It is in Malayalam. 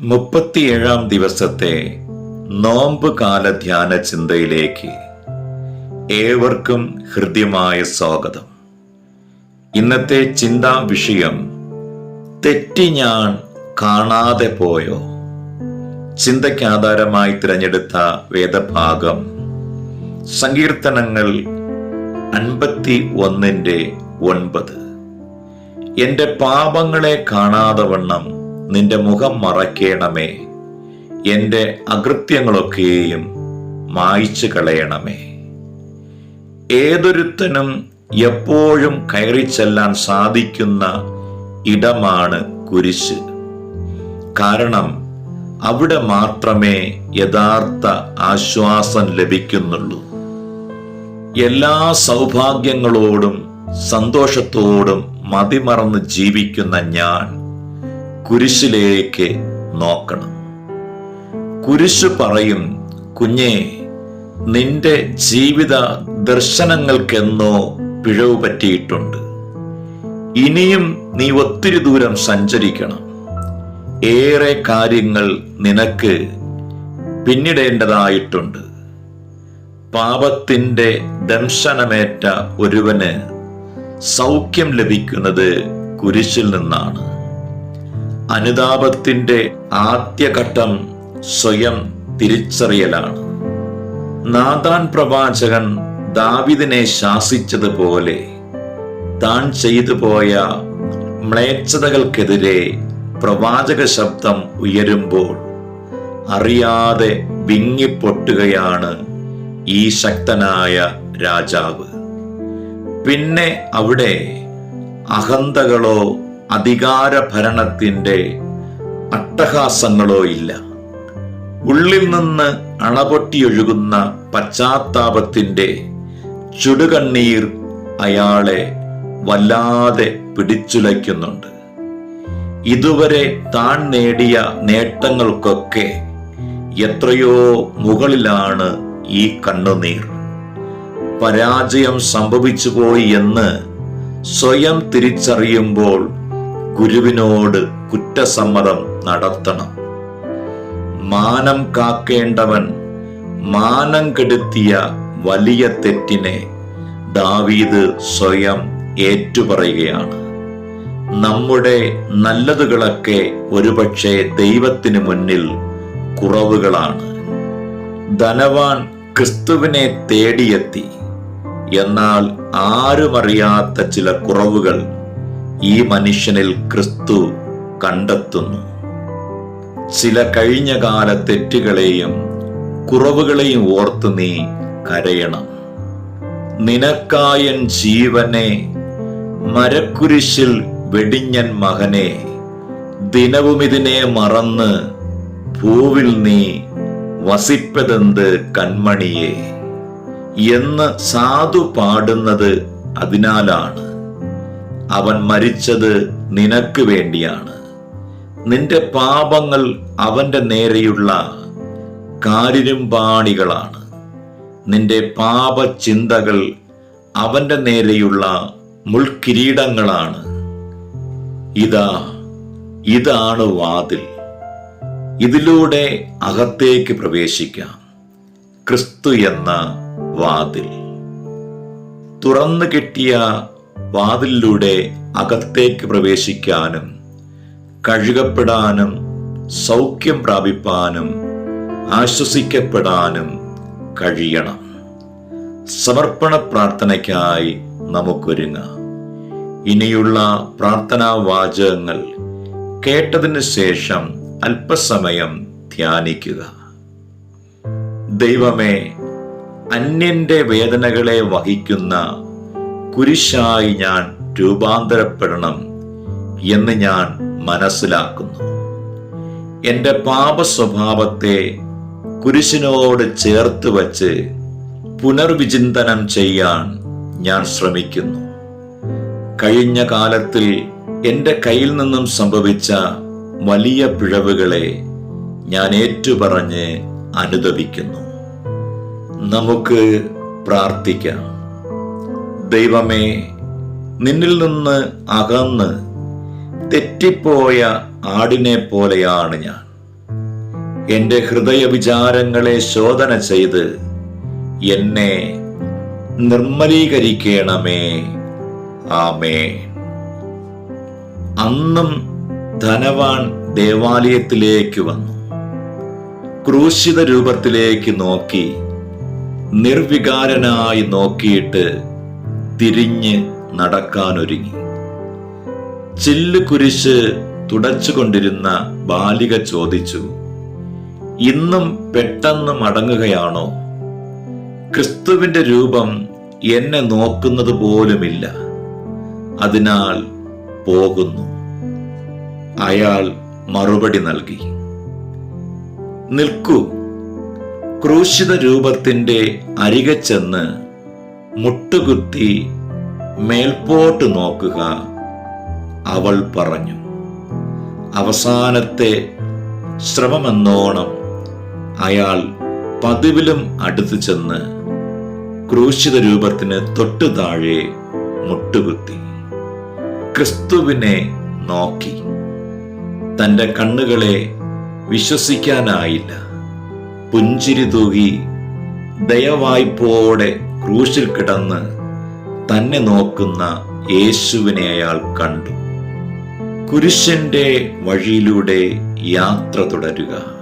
മുപ്പത്തിയേഴാം ദിവസത്തെ നോമ്പ് കാല ധ്യാന ചിന്തയിലേക്ക് ഏവർക്കും ഹൃദ്യമായ സ്വാഗതം. ഇന്നത്തെ ചിന്താ വിഷയം തെറ്റി ഞാൻ കാണാതെ പോയോ? ചിന്തയ്ക്ക് ആധാരമായി തിരഞ്ഞെടുത്ത വേദഭാഗം സങ്കീർത്തനങ്ങൾ അൻപത്തി ഒന്നിന്റെ ഒൻപത്. എന്റെ പാപങ്ങളെ കാണാതെ വണ്ണം നിന്റെ മുഖം മറയ്ക്കണമേ. എന്റെ അകൃത്യങ്ങളൊക്കെയും മായ്ച്ചു കളയണമേ. ഏതൊരുത്തനും എപ്പോഴും കയറി ചെല്ലാൻ സാധിക്കുന്ന ഇടമാണ് കുരിശ്. കാരണം അവിടെ മാത്രമേ യഥാർത്ഥ ആശ്വാസം ലഭിക്കുന്നുള്ളൂ. എല്ലാ സൗഭാഗ്യങ്ങളോടും സന്തോഷത്തോടും മതിമറന്ന് ജീവിക്കുന്ന ഞാൻ കുരിശിലേക്ക് നോക്കണം. കുരിശ് പറയും കുഞ്ഞേ നിന്റെ ജീവിത ദർശനങ്ങൾക്കെന്നോ പിഴവ് പറ്റിയിട്ടുണ്ട്. ഇനിയും നീ ഒത്തിരി ദൂരം സഞ്ചരിക്കണം. ഏറെ കാര്യങ്ങൾ നിനക്ക് പിന്നിടേണ്ടതായിട്ടുണ്ട്. പാപത്തിന്റെ ദംശനമേറ്റ ഒരുവന് സൗഖ്യം ലഭിക്കുന്നത് കുരിശിൽ നിന്നാണ്. അനുതാപത്തിന്റെ ആദ്യഘട്ടം സ്വയം തിരിച്ചറിയലാണ്. നാദാൻ പ്രവാചകൻ ദാവിദിനെ ശാസിച്ചതുപോലെ താൻ ചെയ്തു പോയ മ്ലേച്ഛതകൾക്കെതിരെ പ്രവാചക ശബ്ദം ഉയരുമ്പോൾ അറിയാതെ വിങ്ങിപ്പൊട്ടുകയാണ് ഈ ശക്തനായ രാജാവ്. പിന്നെ അവിടെ അഹന്തകളോ അധികാര ഭരണത്തിന്റെ അട്ടഹാസങ്ങളോ ഇല്ല. ഉള്ളിൽ നിന്ന് അണപൊട്ടിയൊഴുകുന്ന പശ്ചാത്താപത്തിന്റെ ചുടുകണ്ണീർ അയാളെ വല്ലാതെ പിടിച്ചുലയ്ക്കുന്നുണ്ട്. ഇതുവരെ താൻ നേടിയ നേട്ടങ്ങൾക്കൊക്കെ എത്രയോ മുകളിലാണ് ഈ കണ്ണുനീർ. പരാജയം സംഭവിച്ചുപോയി എന്ന് സ്വയം തിരിച്ചറിയുമ്പോൾ ഗുരുവിനോട് കുറ്റസമ്മതം നടത്തണം. മാനം കാക്കേണ്ടവൻ മാനം കെടുത്തിയ വലിയ തെറ്റിനെ ദാവീദ് സ്വയം ഏറ്റുപറയുകയാണ്. നമ്മുടെ നല്ലതുകളൊക്കെ ഒരുപക്ഷെ ദൈവത്തിന് മുന്നിൽ കുറവുകളാണ്. ധനവാൻ ക്രിസ്തുവിനെ തേടിയെത്തി. എന്നാൽ ആരുമറിയാത്ത ചില കുറവുകൾ ഈ മനുഷ്യനിൽ ക്രിസ്തു കണ്ടെത്തുന്നു. ചില കഴിഞ്ഞ കാല തെറ്റുകളെയും കുറവുകളെയും ഓർത്ത് നീ കരയണം. നിനക്കായൻ ജീവനെ മരക്കുരിശിൽ വെടിഞ്ഞൻ മകനെ ദിനവും ഇതിനെ മറന്ന് ഭൂവിൽ നീ വസിപ്പതെന്ത് കൺമണിയെ? എന്ന് സാധു പാടുന്നത് അതിനാലാണ്. അവൻ മരിച്ചത് നിനക്ക് വേണ്ടിയാണ്. നിന്റെ പാപങ്ങൾ അവന്റെ നേരെയുള്ള കാരിരുമ്പാണികളാണ് നിന്റെ പാപചിന്തകൾ അവന്റെ നേരെയുള്ള മുൾക്കിരീടങ്ങളാണ് ഇതാ ഇതാണ് വാതിൽ. ഇതിലൂടെ അകത്തേക്ക് പ്രവേശിക്കാം. ക്രിസ്തു എന്ന വാതിൽ. തുറന്നു കിട്ടിയ വാതിലിലൂടെ അകത്തേക്ക് പ്രവേശിക്കാനും കഴുകപ്പെടാനും സൗഖ്യം പ്രാപിപ്പാനും ആശ്വസിക്കപ്പെടാനും കഴിയണം. സമർപ്പണ പ്രാർത്ഥനയ്ക്കായി നമുക്കൊരുങ്ങാം. ഇനിയുള്ള പ്രാർത്ഥനാ വാചകങ്ങൾ കേട്ടതിന് ശേഷം അല്പസമയം ധ്യാനിക്കുക. ദൈവമേ അന്യന്റെ വേദനകളെ വഹിക്കുന്ന കുരിശായി ഞാൻ രൂപാന്തരപ്പെടണം എന്ന് ഞാൻ മനസ്സിലാക്കുന്നു. എന്റെ പാപ സ്വഭാവത്തെ കുരിശിനോട് ചേർത്ത് വച്ച് പുനർവിചിന്തനം ചെയ്യാൻ ഞാൻ ശ്രമിക്കുന്നു. കഴിഞ്ഞ കാലത്തിൽ എന്റെ കയ്യിൽ നിന്നും സംഭവിച്ച വലിയ പിഴവുകളെ ഞാൻ ഏറ്റുപറഞ്ഞ് അനുദപിക്കുന്നു. നമുക്ക് പ്രാർത്ഥിക്കാം. ദൈവമേ നിന്നിൽ നിന്ന് അകന്ന് തെറ്റിപ്പോയ ആടിനെ പോലെയാണ് ഞാൻ. എന്റെ ഹൃദയ വിചാരങ്ങളെ ശോധന ചെയ്ത് എന്നെ നിർമ്മലീകരിക്കണമേ. ആമേ അന്നും ധനവാൻ ദേവാലയത്തിലേക്ക് വന്നു. ക്രൂശിത രൂപത്തിലേക്ക് നോക്കി നിർവികാരനായി നോക്കിയിട്ട് തിരിഞ്ഞ് നടക്കാനൊരുങ്ങി. ചില്ല് കുരിശ് തുടച്ചുകൊണ്ടിരുന്ന ബാലിക ചോദിച്ചു ഇന്നും പെട്ടെന്ന് മടങ്ങുകയാണോ? ക്രിസ്തുവിന്റെ രൂപം എന്നെ നോക്കുന്നത് പോലുമില്ല. അതിനാൽ പോകുന്നു. അയാൾ മറുപടി നൽകി നിൽക്കൂ. ക്രൂശിത രൂപത്തിന്റെ അരികെ ചെന്ന് മുട്ടുകുത്തി മേൽപോട്ട് നോക്കുക. അവൾ പറഞ്ഞു അവസാനത്തെ ശ്രമമെന്നോണം അയാൾ പതിവിലും അടുത്തു ചെന്ന് ക്രൂശിത രൂപത്തിന് തൊട്ടു താഴെ മുട്ടുകുത്തി. ക്രിസ്തുവിനെ നോക്കി. തന്റെ കണ്ണുകളെ വിശ്വസിക്കാനായില്ല. പുഞ്ചിരി തൂകി ദയവായ്പോടെ ക്രൂശിൽ കിടന്ന് തന്നെ നോക്കുന്ന യേശുവിനെ അയാൾ കണ്ടു. കുരിശന്റെ വഴിയിലൂടെ യാത്ര തുടരുക.